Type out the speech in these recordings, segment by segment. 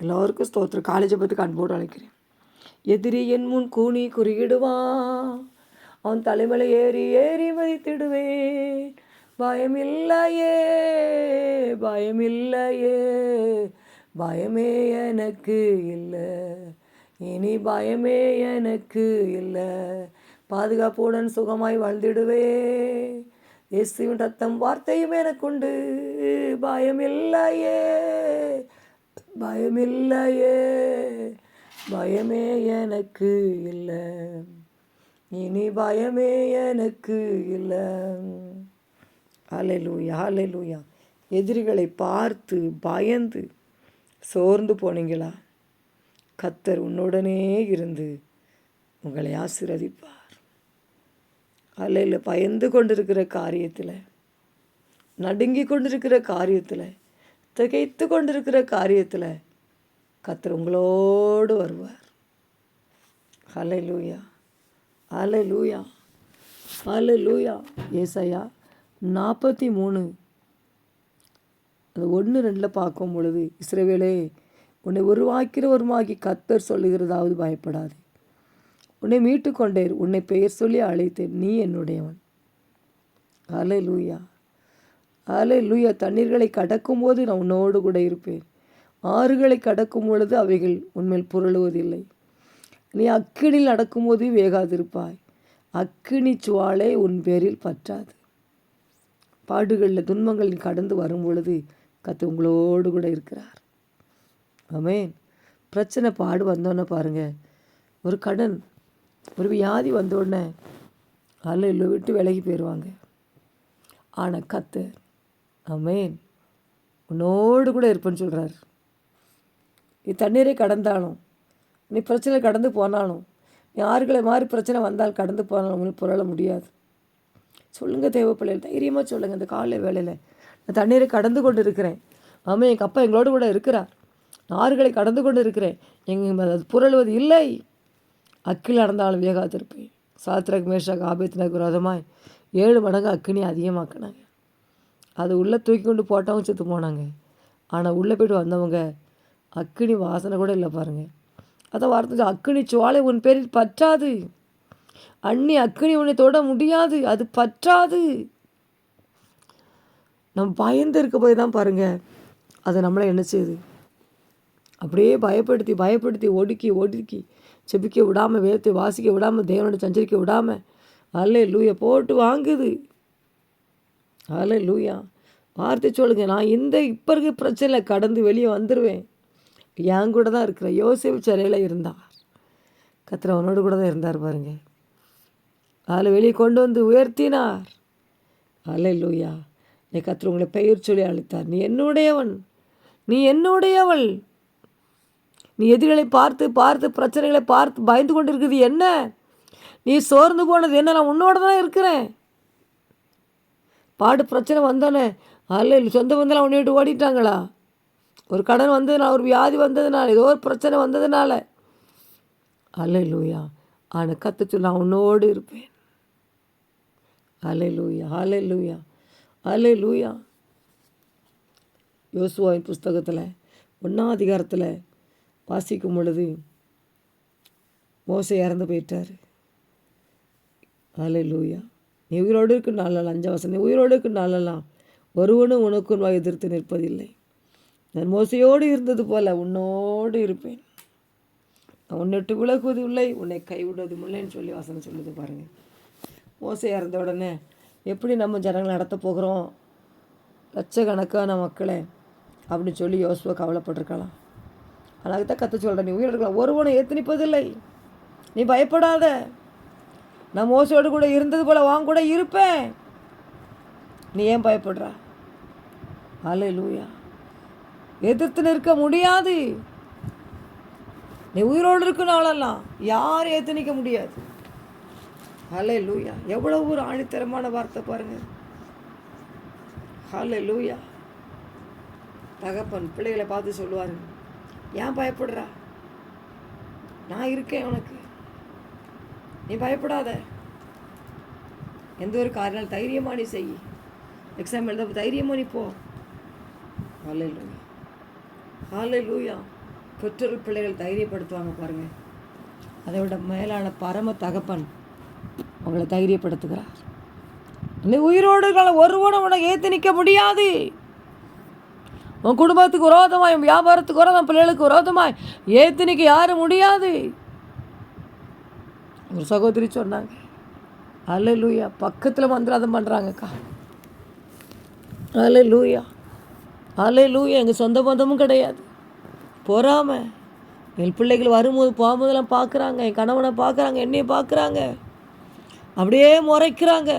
எல்லோருக்கும் ஸ்தோத்திரம். காலேஜை பற்றி அன்போடு அழைக்கிறேன். எதிரி என் முன் கூனி குறியிடுவான் அவன் தலைமலை ஏறி ஏறி மதித்திடுவேன் பயமில்லையே பயமில்லையே. பயமே எனக்கு இல்லை. இனி பயமே எனக்கு இல்லை. பாதுகாப்புடன் சுகமாய் வாழ்ந்திடுவே. இயேசுவின் ரத்தம் வார்த்தையும் எனக்குண்டு. பயமில்லையே பயமில்லையே. பயமே எனக்கு இல்லை. இனி பயமே எனக்கு இல்லை. அலையலூயா அலையலூயா எதிரிகளை பார்த்து பயந்து சோர்ந்து போனீங்களா? கத்தர் உன்னுடனே இருந்து உங்களை ஆசீர்வதிப்பார். அலையில் பயந்து கொண்டிருக்கிற காரியத்தில் நடுங்கி கொண்டிருக்கிற காரியத்தில் திகைத்து கொண்டிருக்கிற காரியத்தில் கத்தர் உங்களோடு வருவார். ஹலை லூயா ஹலை லூயா அலை லூயா ஏசையா நாற்பத்தி மூணு அது ஒன்று ரெண்டில் பார்க்கும் பொழுது இஸ்ரவேலே உன்னை உருவாக்கிறவருமாகி கத்தர் சொல்லுகிறதாவது பயப்படாது. உன்னை மீட்டு கொண்டேர் உன்னை பெயர் சொல்லி அழைத்தேன் நீ என்னுடையவன். அலை லூயா அலை லூயா தண்ணீர்களை கடக்கும்போது நான் உன்னோடு கூட இருப்பேன். ஆறுகளை கடக்கும் பொழுது அவைகள் உன்மேல் புரளுவதில்லை. நீ அக்கினில் நடக்கும்போது வேகாதிருப்பாய். அக்கினி சுவாலை உன் பேரில் பற்றாது. பாடுகளில் துன்பங்கள் நீ கடந்து வரும் பொழுது கத்து உங்களோடு கூட இருக்கிறார். ஆமேன். பிரச்சனை பாடு வந்தோன்னே பாருங்கள் ஒரு கடன் ஒரு வியாதி வந்தோடனே அல்ல விட்டு விலகி போயிடுவாங்க ஆனால் கத்து அமேன் உன்னோடு கூட இருப்பேன்னு சொல்கிறார் நீ தண்ணீரை கடந்தாலும் நீ பிரச்சனை கடந்து போனாலும் நீ ஆறுகளை மாதிரி பிரச்சனை வந்தால் கடந்து போனாலும் உங்களுக்கு புரள முடியாது. சொல்லுங்கள் தேவைப்பிள்ளைகள் தைரியமாக சொல்லுங்கள் இந்த காலை வேலையில் நான் தண்ணீரை கடந்து கொண்டு இருக்கிறேன் ஆமாம் எங்கள் அப்பா எங்களோடு கூட இருக்கிறார். நான் ஆறுகளை கடந்து கொண்டு இருக்கிறேன் எங்கள் அது புரளுவது இல்லை. அக்கில் நடந்தாலும் வேகாத்திருப்பேன் சாத்திரக் மேஷாக ஆபத்தினக்கு விரோதமாய் ஏழு மடங்கு அக்கினி அதிகமாக்கினாங்க. அது உள்ளே தூக்கி கொண்டு போட்டவங்க செத்து போனாங்க. ஆனால் உள்ளே போய்ட்டு வந்தவங்க அக்கினி வாசனை கூட இல்லை பாருங்கள் அதான் வார்த்தை அக்கினி சோலை உன் பேரில் பற்றாது. அண்ணி அக்கினி உன்னை தொட முடியாது. அது பற்றாது. நம்ம பயந்து இருக்க போய் தான் பாருங்கள் அதை நம்மளை என்ன செய்யுது? அப்படியே பயப்படுத்தி பயப்படுத்தி ஒடுக்கி ஒடுக்கி செபிக்க விடாமல் வேர்த்து வாசிக்க விடாமல் தேவனோட சஞ்சரிக்க விடாமல் அல்ல லூயை போட்டு வாங்குது. அல்ல லூயா வார்த்தை சொல்லுங்க நான் இந்த இப்போ இருக்க பிரச்சனையில் கடந்து வெளியே வந்துடுவேன் என் கூட தான் இருக்கிறேன் யோசிப்பு சிறையில் இருந்தார். கத்திர அவனோடு கூட தான் இருந்தார் பாருங்க. அதில் வெளியே கொண்டு வந்து உயர்த்தினார். அல்ல லூயா நீ கத்திர உங்களை பெயர் சொல்லி அழைத்தார். நீ என்னுடையவன். நீ என்னுடையவள். நீ எதிரிகளை பார்த்து பார்த்து பிரச்சனைகளை பார்த்து பயந்து கொண்டு இருக்குது என்ன? நீ சோர்ந்து போனது என்ன? நான் உன்னோட தான் இருக்கிறேன். பாடு பிரச்சனை வந்தோன்னே அல்ல சொந்த பந்தெல்லாம் உன்னை விட்டு ஓடிட்டாங்களா? ஒரு கடன் வந்ததுனால ஒரு வியாதி வந்ததுனால ஏதோ ஒரு பிரச்சனை வந்ததுனால. அல்ல லூயா ஆனால் கற்று சொல்ல நான் உன்னோடு இருப்பேன். அலை லூயா அலை லூயா அலை லூயா யோசுவாவின் புஸ்தகத்தில் ஒன்றாம் அதிகாரத்தில் வாசிக்கும் பொழுது மோசை இறந்து போயிட்டார். அலை லூயா நீ உயிரோடு இருக்கு நாளெல்லாம் அஞ்சாம் வசனம் நீ உயிரோடு இருக்கு நாளெல்லாம் ஒருவனும் உனக்கு வாய் எதிர்த்து நிற்பதில்லை. நான் மோசையோடு இருந்தது போல உன்னோடு இருப்பேன். நான் உன்னிட்டு விலகுவது இல்லை உன்னை கைவிடுவது இல்லைன்னு சொல்லி வசனம் சொல்லுது பாருங்கள் மோசையாக இறந்த உடனே எப்படி நம்ம ஜனங்களை நடத்த போகிறோம்? லட்சக்கணக்கான மக்களை அப்படின்னு சொல்லி யோசுவை கவலைப்பட்டிருக்கலாம். அதுக்கு தான் கற்று சொல்கிறேன் நீ உயிரிழக்கலாம் ஒருவனை ஏற்று நிற்பதில்லை. நீ பயப்படாத. நான் மோசோடு கூட இருந்தது போல் வாங்க கூட இருப்பேன். நீ ஏன் பயப்படுற? அலை லூயா எதிர்த்து நிற்க முடியாது. நீ உயிரோடு இருக்கனாலெல்லாம் யாரும் ஏற்று நிற்க முடியாது. ஹலே லூயா எவ்வளோ ஒரு ஆணித்தரமான வார்த்தை பாருங்கள் ஹலே லூயா தகப்பன் பிள்ளைகளை பார்த்து சொல்லுவாருங்க ஏன் பயப்படுறா? நான் இருக்கேன் உனக்கு. நீ பயப்படாத. எந்த ஒரு காரணம் தைரியமாக நீ செய். எக்ஸாம் எழுத தைரியமாக நீ போ. ஹாலே லூயா ஹாலே லூயா பெற்றோர் பிள்ளைகள் தைரியப்படுத்துவாங்க பாருங்கள் அதை விட மேலான பரம தகப்பன் உங்களை தைரியப்படுத்துகிறார். நீ உயிரோடு ஒருவனை உனக்கு ஏற்று நிற்க முடியாது. உன் குடும்பத்துக்கு விரோதமாய் வியாபாரத்துக்கு விரோதம் பிள்ளைகளுக்கு விரோதமாய் ஏற்று நிற்க யாரும் முடியாது. ஒரு சகோதரி சொன்னாங்க. அல்ல லூயா பக்கத்தில் மந்திராதம் பண்ணுறாங்கக்கா அல்ல லூயா அல்ல லூயா எங்கள் சொந்த பந்தமும் கிடையாது. பொறாம. என் பிள்ளைகள் வரும்போது போகும்போதெல்லாம் பார்க்குறாங்க என் கணவனை பார்க்குறாங்க என்னையை பார்க்குறாங்க அப்படியே முறைக்கிறாங்க.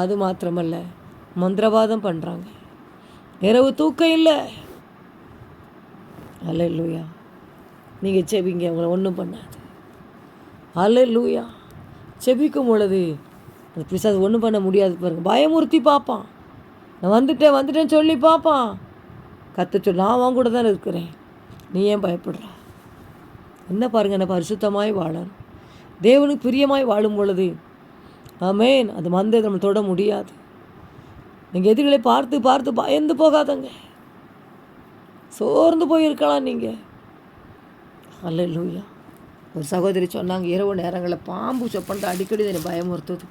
அது மாத்திரமல்ல மந்திரவாதம் பண்ணுறாங்க இரவு தூக்கம் இல்லை. அல்ல லூயா நீங்கள் செவிங்க உங்களை ஒன்றும் பண்ணாது. அல்ல லூயா செபிக்கும் பொழுது அந்த பிசாசு ஒன்றும் பண்ண முடியாது. பாருங்க பயமுறுத்தி பார்ப்பான். நான் வந்துட்டேன் வந்துட்டேன்னு சொல்லி பார்ப்பான். கத்த சொல்லி நான் அவன் கூட தானே இருக்கிறேன். நீ ஏன் பயப்படுற? என்ன பாருங்க என்ன பரிசுத்தமாய் வாழணும். தேவனுக்கு பிரியமாய் வாழும் பொழுது ஆமேன். அது மந்த நம்ம தொட முடியாது. நீங்கள் எதிர்களை பார்த்து பார்த்து பயந்து போகாதங்க. சோர்ந்து போயிருக்கலாம் நீங்கள் அல்ல லூயா ஒரு சகோதரி சொன்னாங்க இரவு நேரங்களில் பாம்பு சொப்பன்ட்டு அடிக்கடி என்னை பயமுறுத்துது.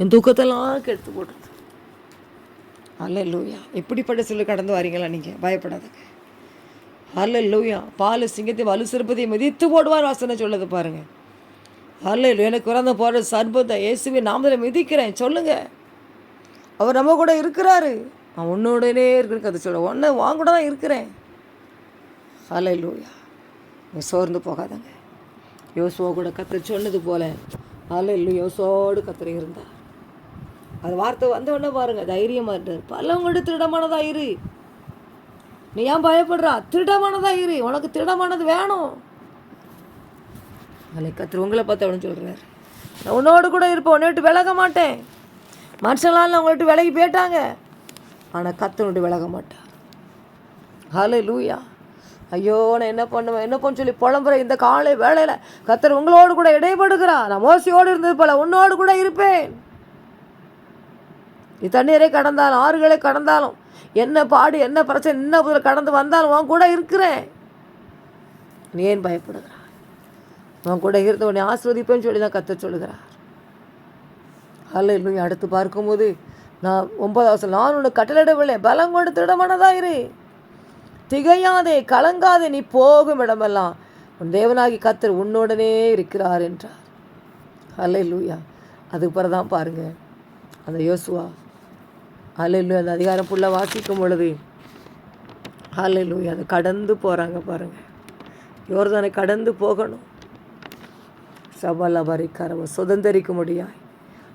என் தூக்கத்தெல்லாம் கெடுத்து போட்டுருது. அல்ல லூயா எப்படிப்பட்ட சொல்லு கடந்து வரீங்களா நீங்கள் பயப்படாதுங்க. அல்ல லூயா பால் சிங்கத்தை வலு சிறப்பதை மிதித்து போடுவார் வாசனை சொல்லுது பாருங்கள் அல்ல எனக்கு பிறந்த போகிற சர்பத்தை இயேசுவை நாமதில் மிதிக்கிறேன். சொல்லுங்கள் அவர் நம்ம கூட இருக்கிறாரு. நான் உன்னோடனே இருக்குன்னு கதை சொல்ல ஒன்று வாங்க கூட தான் இருக்கிறேன். அல்ல லூயா நீ சோர்ந்து போகாதங்க. யோசுவா கூட கத்த சொன்னது போல. அல்ல இல்லை யோசுவோடு கத்திர இருந்தார். அது வார்த்தை வந்த உடனே பாருங்க தைரியமாக இருந்தார். பல்லவங்களோட திருடமானதா இரு. நீ ஏன் பயப்படுறா? திருடமானதா இரு. உனக்கு திருடமானது வேணும். அதில் கத்திர உங்களை பார்த்து அவனு சொல்கிறார் நான் உன்னோடு கூட இருப்பேன் உன்னை விட்டு விலக மாட்டேன். மனுஷங்களால் அவங்கள்ட்ட விலகி போயிட்டாங்க. ஆனால் கத்தனை விலக மாட்டார். ஹலோ லூயா ஐயோ நான் என்ன பண்ணுவேன்? என்ன பண்ண சொல்லி புலம்புற இந்த காலை வேலையில் கத்தர் உங்களோடு கூட இடைப்படுகிறா நான் மோசியோடு இருந்தது போல உன்னோடு கூட இருப்பேன். நீ தண்ணீரை கடந்தாலும் ஆறுகளை கடந்தாலும் என்ன பாடு என்ன பிரச்சனை என்ன புதில் கடந்து வந்தாலும் உன் கூட இருக்கிறேன். நீ ஏன் பயப்படுகிறார் உன் கூட இருந்து உன்னை ஆஸ்வதிப்பேன்னு சொல்லி தான் கத்த சொல்லுகிறார். அல்ல இன்னும் அடுத்து பார்க்கும்போது நான் ஒன்பதாவது நான் உன்னை கட்டளிடவில்லை பலம் கொண்டு திடமானதாக இரு திகையாதே கலங்காதே நீ போகும் இடமெல்லாம். உன் தேவனாகி கத்தர் உன்னோடனே இருக்கிறார் என்றார். அல்ல லூயா அதுக்கு பிறகு தான் பாருங்கள் அந்த யோசுவா. அல்ல அந்த அதிகாரம் ஃபுல்லாக வாசிக்கும் பொழுது அல்ல லூயா அதை கடந்து போகிறாங்க பாருங்கள் யோர்தானை கடந்து போகணும். சபல வரிக்காரவ சுதந்திரிக்க முடியாய்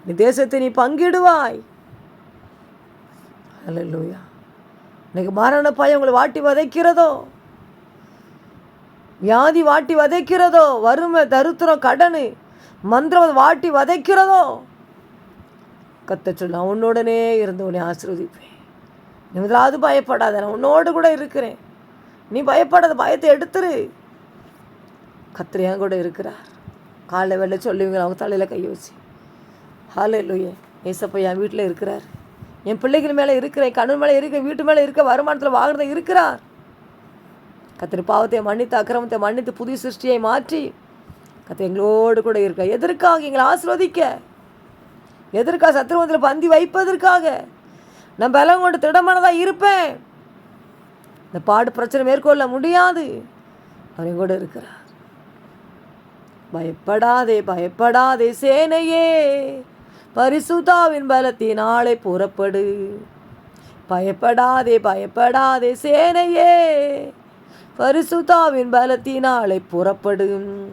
நீ தேசத்தை நீ பங்கிடுவாய். அல்ல லூயா இன்னைக்கு மரண பயம் உங்களை வாட்டி வதைக்கிறதோ? வியாதி வாட்டி வதைக்கிறதோ? வறுமை தருத்திரம் கடனு மந்திரம் வாட்டி வதைக்கிறதோ? கத்த சொல்ல நான் உன்னோடனே இருந்து உன்னை ஆசிர்வதிப்பேன். நீ முதலாவது பயப்படாத நான் உன்னோடு கூட இருக்கிறேன். நீ பயப்படாத பயத்தை எடுத்துரு. கத்திரியாக கூட இருக்கிறார். காலை வெள்ள சொல்லுவீங்க அவங்க தலையில் கை வச்சு. ஹாலே லூயே ஏசப்பா என் வீட்டில் இருக்கிறார். என் பிள்ளைகள் மேலே இருக்கிறேன் கண்ணு மேலே இருக்க வீட்டு மேலே இருக்க வருமானத்தில் வாங்குறத இருக்கிறார். கத்திரி பாவத்தை மன்னித்து அக்கிரமத்தை மன்னித்து புதிய சிருஷ்டியை மாற்றி கத்திரி எங்களோடு கூட இருக்க. எதற்காக எங்களை ஆசிர்வதிக்க? எதற்காக சத்திரமத்தில் பந்தி வைப்பதற்காக? நான் பலம் கொண்டு திடமானதாக இருப்பேன். இந்த பாடு பிரச்சனை மேற்கொள்ள முடியாது. அவர் கூட இருக்கிறார். பயப்படாதே பயப்படாதே சேனையே. பரிசுதாவின் பலத்தினாலே புறப்படு. பயப்படாதே பயப்படாதே சேனையே. பரிசுதாவின் பலத்தினாலே புறப்படும்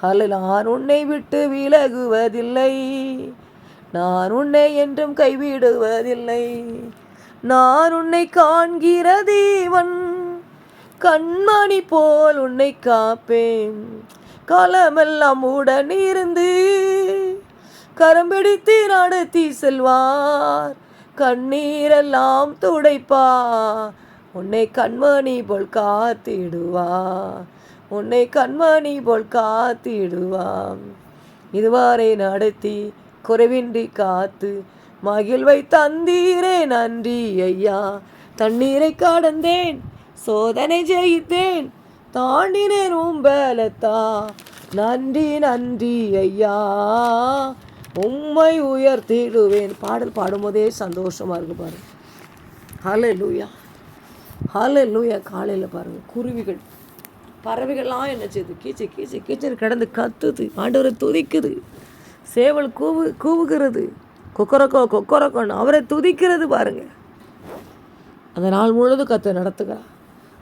அல்ல நான் உன்னை விட்டு விலகுவதில்லை. நான் உன்னை என்றும் கைவிடுவதில்லை. நான் உன்னை காண்கிற தீவன். கண்மணி போல் உன்னை காப்பேன். காலமெல்லாம் உடன் இருந்து கரம்பிடித்து நடத்தி செல்வார். கண்ணீரெல்லாம் துடைப்பா. உன்னை கண்மணி போல் காத்திடுவா. உன்னை கண்மணி போல் காத்திடுவாம் இதுவரை நடத்தி குறைவின்றி காத்து மகிழ்வை தந்தீரே நன்றி ஐயா. தண்ணீரை கடந்தேன் சோதனை ஜெயித்தேன் தாண்டினேன் உம்பலத்தா நன்றி நன்றி ஐயா. உம்மை உயர்த்திடுவேன். பாடல் பாடும்போதே சந்தோஷமாக இருக்கு பாருங்க. ஹலே லூயா ஹலே லூயா காலையில் பாருங்கள் குருவிகள் பறவைகள்லாம் என்ன செய்யுது கீச்சு கீச்சு கீச்சர் கிடந்து கத்துது. ஆண்டவரை துதிக்குது. சேவல் கூவு கூவுகிறது. கொக்கரக்கோ கொக்கரக்கோன்னு அவரை துதிக்கிறது பாருங்க. அந்த நாள் முழுவதும் கத்தை நடத்துகிறார்.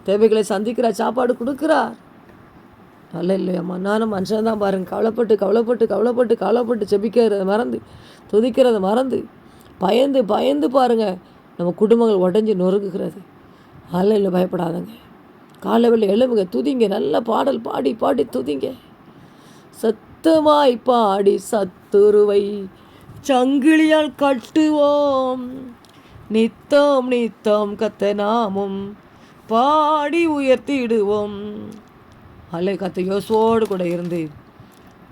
தேவைகளை சந்திக்கிறார் சாப்பாடு கொடுக்குறார். அல்ல இல்லையம்மா நானும் மனுஷன் தான் பாருங்க. கவலைப்பட்டு கவலைப்பட்டு கவலைப்பட்டு கவலைப்பட்டு செபிக்கிறத மறந்து துதிக்கிறத மறந்து பயந்து பயந்து பாருங்க. நம்ம குடும்பங்கள் உடஞ்சி நொறுங்குகிறது. அல்ல இல்லை பயப்படாதங்க. காலை வெளில எழுவுங்க துதிங்க. நல்ல பாடல் பாடி பாடி துதிங்க. சத்தமாய் பாடி சத்துருவை சங்கிலியால் கட்டுவோம். நித்தம் நித்தம் கத்த நாமும் பாடி உயர்த்திடுவோம். அல்லை கத்த யோசோடு கூட இருந்து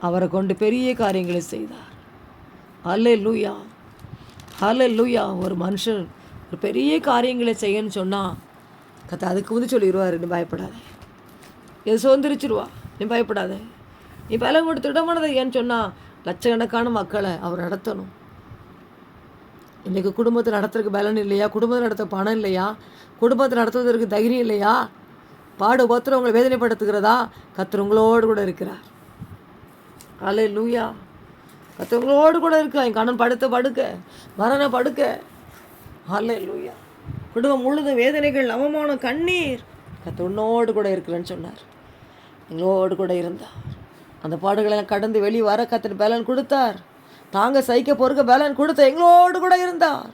அவரை கொண்டு பெரிய காரியங்களை செய்தார். அல்ல லூயா அல்ல லூயா ஒரு மனுஷன் ஒரு பெரிய காரியங்களை செய்யன்னு சொன்னால் கத்த அதுக்கு வந்து சொல்லிடுவார் நீ பயப்படாத. இது சுதந்திரிச்சிருவா? நீ பயப்படாத. நீ பலம் கொடுத்து இடமானதை ஏன்னு சொன்னால் லட்சக்கணக்கான மக்களை அவர் நடத்தணும். இன்றைக்கி குடும்பத்தை நடத்துறதுக்கு பலன் இல்லையா? குடும்பத்தை நடத்த பணம் இல்லையா? குடும்பத்தை நடத்துவதற்கு தைரியம் இல்லையா? பாடு உங்களை வேதனைப்படுத்துகிறதா? கத்தர் உங்களோடு கூட இருக்கிறார். அலே லூயா கத்தர் உங்களோடு கூட இருக்கா என் கண்ணன் படுத்த படுக்க மரண படுக்க. அலே லூயா குடும்பம் முழுதும் வேதனைகள் அவமானம் கண்ணீர். கத்த உன்னோடு கூட இருக்கிறேன்னு சொன்னார். எங்களோடு கூட இருந்தார். அந்த பாடுகளை கடந்து வெளியே வர கத்தர் பலன் கொடுத்தார். தாங்க சைக்க பொறுக்க பலன் கொடுத்த எங்களோடு கூட இருந்தார்.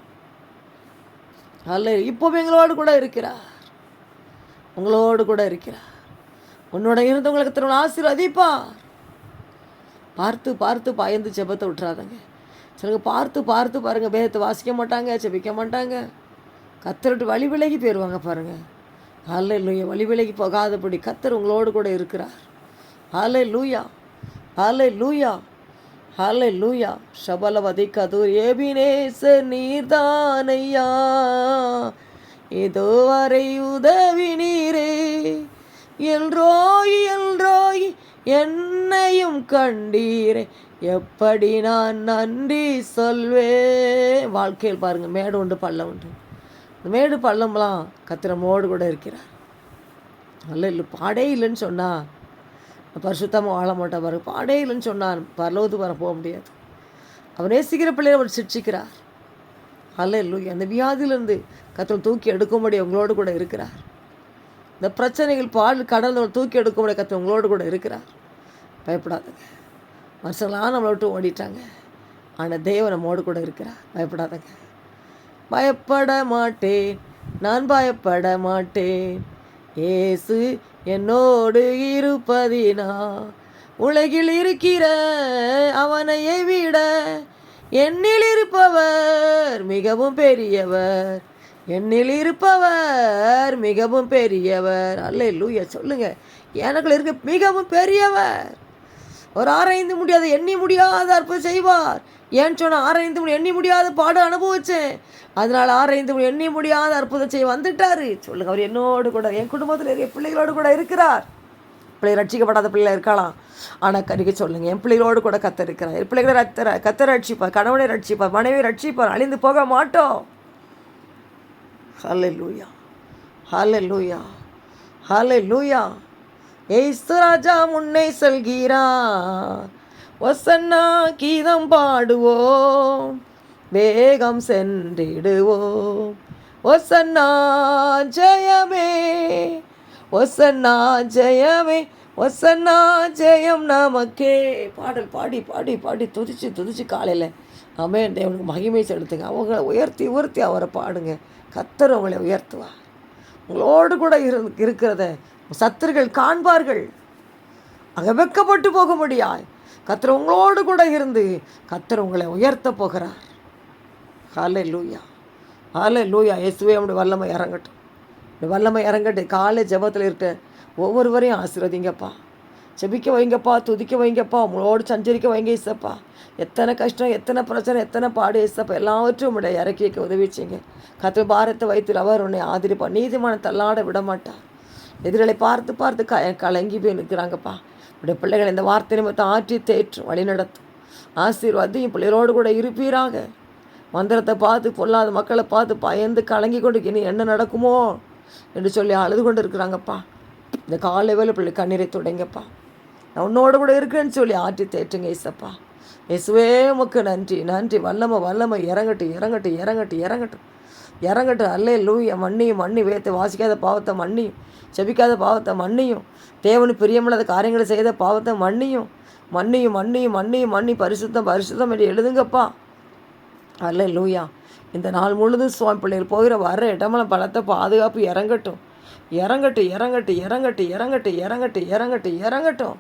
அல்ல இப்போவும் எங்களோடு கூட இருக்கிறார். உங்களோடு கூட இருக்கிறார். உன்னோட இருந்தவங்களுக்கு திரும்ப ஆசீர்வதிப்பார் பார்த்து பார்த்து பயந்து ஜெபத்தை விட்டுறாதங்க. சிலங்க பார்த்து பார்த்து பாருங்கள் பேதத்தை வாசிக்க மாட்டாங்க ஜெபிக்க மாட்டாங்க. கத்தர் வழி விலகி போயிடுவாங்க பாருங்கள் அல்ல லூயா வழி விலகி போகாதபடி கத்தர் உங்களோடு கூட இருக்கிறார். ஹலே லூயா ஹலே லூயா ஹலே லூயா சபலவதி கதூர் ஏபினேச நீர்தானையா. ஏதோ வரை உதவி நீரே. எல்ரோய் என்றோய் என்னையும் கண்டீரே. எப்படி நான் நன்றி சொல்வே. வாழ்க்கையில் பாருங்கள் மேடு உண்டு பள்ளம் உண்டு. இந்த மேடு பள்ளம்லாம் கத்திரமோடு கூட இருக்கிறார். அல்ல இல்லை பாடே இல்லைன்னு சொன்னால் பரிசுத்தமாக வாழ மாட்டேன் பாருங்க பாடே இல்லைன்னு சொன்னான் பரலோது வர போக முடியாது. அவனே சீக்கிர பிள்ளையை அவர் சிரிச்சிக்கிறார் அல்ல இல்லை அந்த வியாதியிலேருந்து கத்தல் தூக்கி எடுக்கும்படி உங்களோடு கூட இருக்கிறார். இந்த பிரச்சனைகள் பால் கடல் தூக்கி எடுக்கும்படி கத்த உங்களோடு கூட இருக்கிறார். பயப்படாதங்க. மனுஷங்களாக நம்மளை விட்டு ஓடிட்டாங்க. ஆனால் தேவன் நம்மோடு கூட இருக்கிறார். பயப்படாதங்க. பயப்பட மாட்டேன். நான் பயப்பட மாட்டேன். ஏசு என்னோடு இருப்பதினா உலகில் இருக்கிற அவனையை விட என்னில் இருப்பவர் மிகவும் பெரியவர். என்னில் இருப்பவர் மிகவும் பெரியவர். அல்ல லூயா சொல்லுங்க. எனக்குள்ள இருக்க மிகவும் பெரியவர். ஒரு ஆராய்ந்து முடியாத எண்ணி முடியாத அற்புதம் செய்வார். ஏன்னு சொன்னால் ஆராய்ந்து முடி எண்ணி முடியாத பாடம் அனுபவிச்சேன். அதனால் ஆராய்ந்து முடி எண்ணி முடியாத அற்புதம் செய்ய வந்துட்டாரு. சொல்லுங்கள் அவர் என்னோடு கூட என் குடும்பத்தில் இருக்க பிள்ளைகளோடு கூட இருக்கிறார். பிள்ளை ரட்சிக்கப்படாத பிள்ளை இருக்கலாம் ஆனால் கருகி சொல்லுங்க என் பிள்ளைகளோடு கூட கத்த இருக்கிறார். என் பிள்ளைகளை ரத்தர கத்த ரட்சிப்பார் கணவனை ரட்சிப்பார் மனைவி ரட்சிப்பார் அழிந்து போக மாட்டோம். ஹலே லூயா ஹலே லூயா ஹலே லூயா ஏசு ராஜா முன்னே செல்கிறார் ஒசன்னா கீதம் பாடுவோம் வேகம் சென்றிடுவோம். ஒசன்னா ஜெயமே ஒசன்னா ஜெயமே ஒசன்னா ஜெயம் நமக்கே. பாடல் பாடி பாடி பாடி துதிச்சு துதிச்சு காலையில். அமேன் தேவனுக்கு மகிமை செலுத்துங்க. அவங்கள உயர்த்தி உயர்த்தி அவரை பாடுங்க. கத்தர் அவங்களை உயர்த்துவா உங்களோடு கூட இரு இருக்கிறத சத்துருகள் காண்பார்கள். அங்கே வெக்கப்பட்டு போக முடியாது கத்தர் உங்களோடு கூட இருந்து கத்தர் உங்களை உயர்த்த போகிறார். ஹாலே லூயா ஹாலே லூயா இயேசுவே அவனுடைய வல்லமை இறங்கட்டும். இந்த வல்லமை இறங்கட்டு காலை ஜெபத்தில் இருக்க ஒவ்வொருவரையும் ஆசீர்வதிங்கப்பா. செபிக்க வைங்கப்பா துதிக்க வைங்கப்பா உங்களோடு சஞ்சரிக்க வைங்க இசப்பா. எத்தனை கஷ்டம் எத்தனை பிரச்சனை எத்தனை பாடு இசப்பா. எல்லாவற்றும் உடைய இறக்கி வைக்க உதவிச்சிங்க கத்திர பாரத்தை வைத்து அவர் உன்னை ஆதரிப்பா. நீதிமான தள்ளாட விட மாட்டார் எதிர்களை பார்த்து பார்த்து க கலங்கி போய் நிற்கிறாங்கப்பா. உடைய பிள்ளைகள் இந்த வார்த்தை நிமித்தம் ஆற்றி தேற்றும் வழி நடத்தும். ஆசீர்வாதையும் பிள்ளைகளோடு கூட இருப்பீராக. மந்திரத்தை பார்த்து பொல்லாத மக்களை பார்த்து பயந்து கலங்கி கொண்டு இனி என்ன நடக்குமோ? என்று சொல்லி அழுது கொண்டு இருக்கிறாங்கப்பா இந்த காலை வேலை பிள்ளை கண்ணீரை தொடங்கப்பா. நான் உன்னோட கூட இருக்கிறேன்னு சொல்லி ஆற்றி தேற்றுங்க ஏசப்பா. இயேசுவே உமக்கு நன்றி நன்றி. வல்லமை வல்லமை. இறங்கட்டு இறங்கட்டு இறங்கட்டு இறங்கட்டு. இறங்கட்டு. அல்லே லூய மண்ணியும் மண்ணி வேத்து வாசிக்காத பாவத்தை மண்ணியும் செபிக்காத பாவத்தை மண்ணியும் தேவனு பிரியமில்லாத காரியங்களை செய்த பாவத்தை மண்ணியும் மண்ணியும் மண்ணியும் மண்ணியும் மண்ணி பரிசுத்தம் பரிசுத்தம் என்று எழுதுங்கப்பா. அல்ல லூயா இந்த நாள் முழுதும் சுவாமி பிள்ளைகள் போகிற வர்ற இடமெல்லாம் பலத்தை பாதுகாப்பு இறங்கட்டும். இறங்கட்டும் இறங்கட்டும் இறங்கட்டும் இறங்கட்டும் இறங்கட்டும் இறங்கட்டும் இறங்கட்டும்.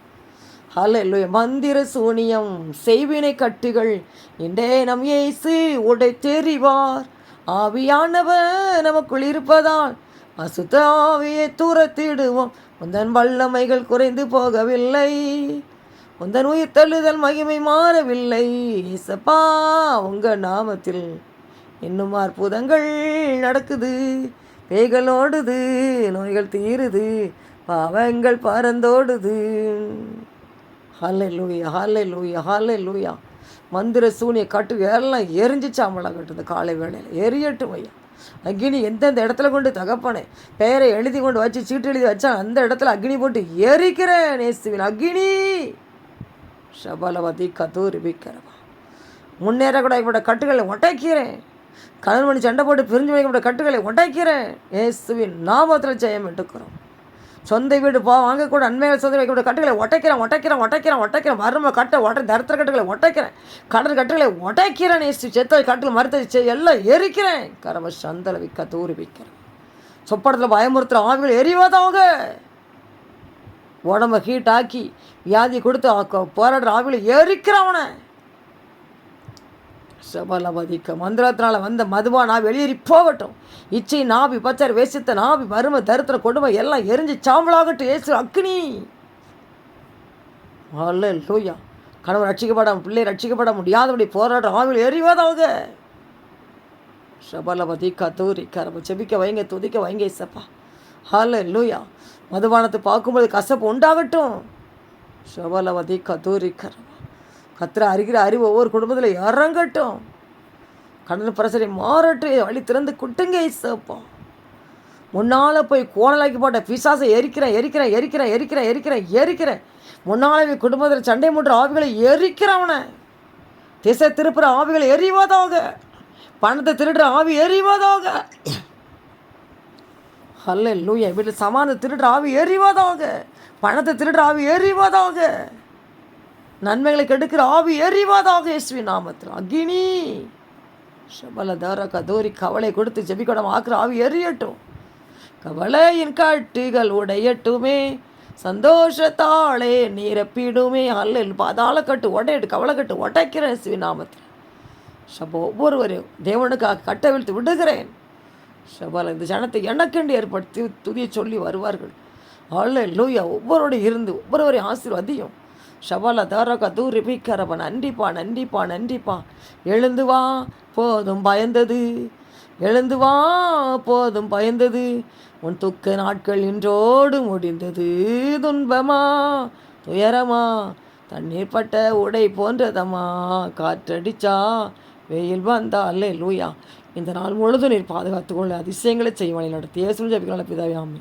அல்ல மந்திர சூனியம் செய்வினை கட்டுகள் இண்டே நம் ஏசு உடை தெரிவார் ஆவியானவர் நமக்குள் இருப்பதால் அசுத்த ஆவியை தூரத்திடுவோம். உந்தன் வல்லமைகள் குறைந்து போகவில்லை. உந்தன் உயிர் தள்ளுதல் மகிமை மாறவில்லை. இசப்பா உங்கள் நாமத்தில் இன்னும் அற்புதங்கள் நடக்குது. பேய்கள் ஓடுது நோய்கள் தீருது பாவங்கள் பறந்தோடுது. ஹாலை லூயா ஹாலை லூயா ஹாலை லூயா மந்திர சூனிய கட்டு எல்லாம் எரிஞ்சு கட்டுது காலை வேளையில். எரியட்டும் ஐயா. அக்னி எந்தெந்த இடத்துல கொண்டு தகப்பனே பெயரை எழுதி கொண்டு வச்சு சீட்டு எழுதி வச்சா அந்த இடத்துல அக்னி போட்டு எரிக்கிறேன் நேசுவின் அக்னி. ஷபலவதி கதூரி பிக்கிறவா முன்னேற கூட இப்பட கட்டுகளை உடைக்கிறேன் கணவன் சண்டை போட்டு பிரிஞ்சு வைக்கப்பட்ட கட்டுகளை உடைக்கிறேன். இயேசுவின் நாமத்தில் ஜெயம் எடுக்கிறோம் சொந்த வீடு போ வாங்கக்கூட அண்மையில் சொந்த வைக்கப்பட்ட கட்டுகளை உடைக்கிறேன் உடைக்கிறேன் உடைக்கிறேன் உடைக்கிறேன். வறுமை கட்டை உடை தரத்திர கட்டுகளை உடைக்கிறேன். கடல் கட்டுகளை உடைக்கிறேன் ஏசு செத்த கட்டில் மறுத்த எல்லாம் எரிக்கிறேன். கரம சந்தல விற்க தூரி வைக்கிறேன். சொப்படத்தில் பயமுறுத்துகிற ஆவிகள் எரிவாதவங்க உடம்ப ஹீட் ஆக்கி வியாதி கொடுத்து போராடுற ஆவிகளை எரிக்கிறவனை. சபலவதிக்க மந்திரத்தினால வந்த மதுவா நான் வெளியேறி போகட்டும். இச்சை நாபி பச்சர் வேசித்த நாபி வறுமை தருத்திர கொடுமை எல்லாம் எரிஞ்சு சாம்பலாகட்டும் ஏசு அக்னி. அல்ல லூயா கணவன் ரட்சிக்கப்பட பிள்ளை ரட்சிக்கப்பட முடியாதபடி போராட்டம் ஆவில் எறிவதாக சபலபதி கத்தூரி கரம செபிக்க வைங்க துதிக்க வைங்க இசப்பா ஹால லூயா மதுபானத்தை பார்க்கும்போது கசப்பு உண்டாகட்டும். சபலவதி கத்தூரி கரம் கத்திர அறிகிற அறிவு ஒவ்வொரு குடும்பத்தில் இறங்கட்டும். கடன் பிரசரை மாறட்டும். வழி திறந்து குட்டுங்க சேர்ப்போம் முன்னால் போய் கோணலாக்கி போட்ட பிசாசை எரிக்கிறேன் எரிக்கிறேன் எரிக்கிறேன் எரிக்கிறேன் எரிக்கிறேன் எரிக்கிறேன். முன்னால் குடும்பத்தில் சண்டை மூன்ற ஆவிகளை எரிக்கிறவனை. திசை திருப்புற ஆவிகளை எரிவதாக. பணத்தை திருடுற ஆவி எரிவதாக. அல்ல லூயா வீட்டில் சமான திருடுற ஆவி எரிவதாக. பணத்தை திருடுற ஆவி எரிவதாக. நன்மைகளை கெடுக்கிற ஆவி எறிவாதாக இயேசுவி நாமத்தில். அக்னி. சபல தர கதோரி கவலை கொடுத்து ஜெபிக்கடம் ஆக்குற ஆவி எரியட்டும். கவலையின் காட்டுகள் உடையட்டுமே. சந்தோஷத்தாளே நீரப்பிடுமே. அல்ல பாதாள கட்டு உடையட்டு கவலை கட்டு உடைக்கிறேன் இயேசுவி நாமத்தில். சப ஒவ்வொருவரையும் தேவனுக்காக கட்டவிழ்த்து விடுகிறேன். சபல இந்த ஜனத்தை எனக்கென்று ஏற்படுத்தி துதியை சொல்லி வருவார்கள். அல்ல லூயா ஒவ்வொருடைய இருந்து ஒவ்வொருவரையும் ஆசீர்வதியும். ஷபல தரக தூரி பீக்கரப்ப நன்றிப்பா நன்றிப்பா நன்றிப்பா. எழுந்து வா போதும் பயந்தது. எழுந்து வா போதும் பயந்தது. உன் துக்க நாட்கள் இன்றோடு முடிந்தது துன்பமா துயரமா. தண்ணீர் பட்ட உடை போன்றதம்மா காற்றடிச்சா வெயில் வந்தா லூயா இந்த நாள் முழுதும் நீர் பாதுகாத்துக்கொள்ள அதிசயங்களை செய்வானை நடத்திய சுஞ்சபிக்கலாம் பிதாவே ஆமே